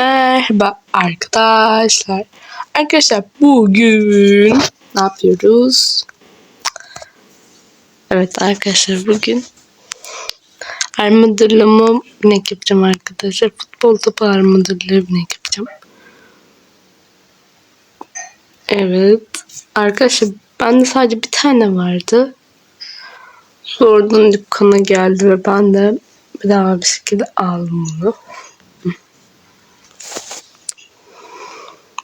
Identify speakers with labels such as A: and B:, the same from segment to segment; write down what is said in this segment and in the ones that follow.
A: Merhaba arkadaşlar. Arkadaşlar bugün ne yapıyoruz? Evet arkadaşlar bugün armadırlama binek yapacağım arkadaşlar. Futbol topu armadırlı binek yapacağım. Evet. Arkadaşlar bende sadece bir tane vardı. Sonradan dükkana geldi ve ben de bedava bir şekilde aldım bunu.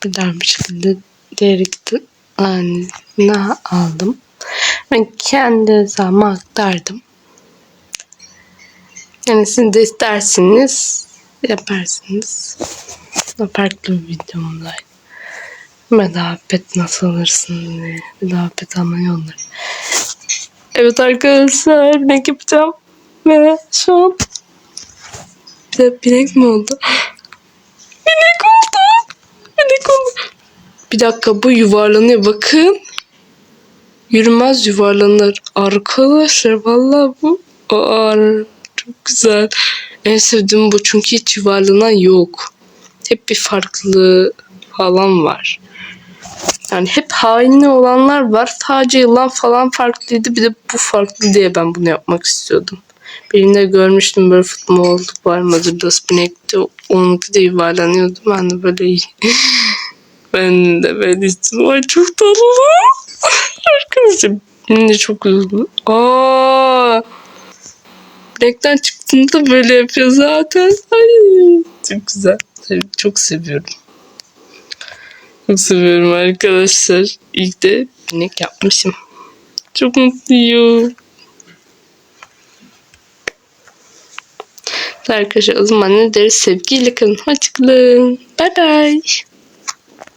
A: Bedava bir şekilde direkti yani ne aldım. Ben kendi hesabıma aktardım. Yani siz de isterseniz yaparsınız. Bu farklı bir videomdaydı. Bedava pet nasıl alırsın diye. Bedava pet alma yolları. Evet arkadaşlar ne yapacağım? Ve şu an bir de binek mi oldu? Binek oldu. Binek oldu. Bir dakika bu yuvarlanıyor bakın. Yürümez yuvarlanır. Arkadaşlar vallahi bu Aa, çok güzel. En sevdiğim bu çünkü hiç yuvarlanan yok. Hep bir farklı falan var. Yani hep haini olanlar var. Sadece yılan falan farklıydı. Bir de bu farklı diye ben bunu yapmak istiyordum. Birinde görmüştüm böyle futbol var Mother'da Spinek'te. Onunki de yuvarlanıyordu. Ben de böyle. ben de böyle istedim. Ay çok tatlı. Arkadaşlar benim de çok üzüldüm. Aa, Black'ten çıktığında böyle yapıyor zaten. Ay, çok güzel. Tabii Çok seviyorum. Çok seviyorum arkadaşlar. İlk de binek yapmışım. Çok mutluyum. Arkadaşlar o zaman ne deriz? Sevgiyle kalın. Hoşçakalın. Bye bye.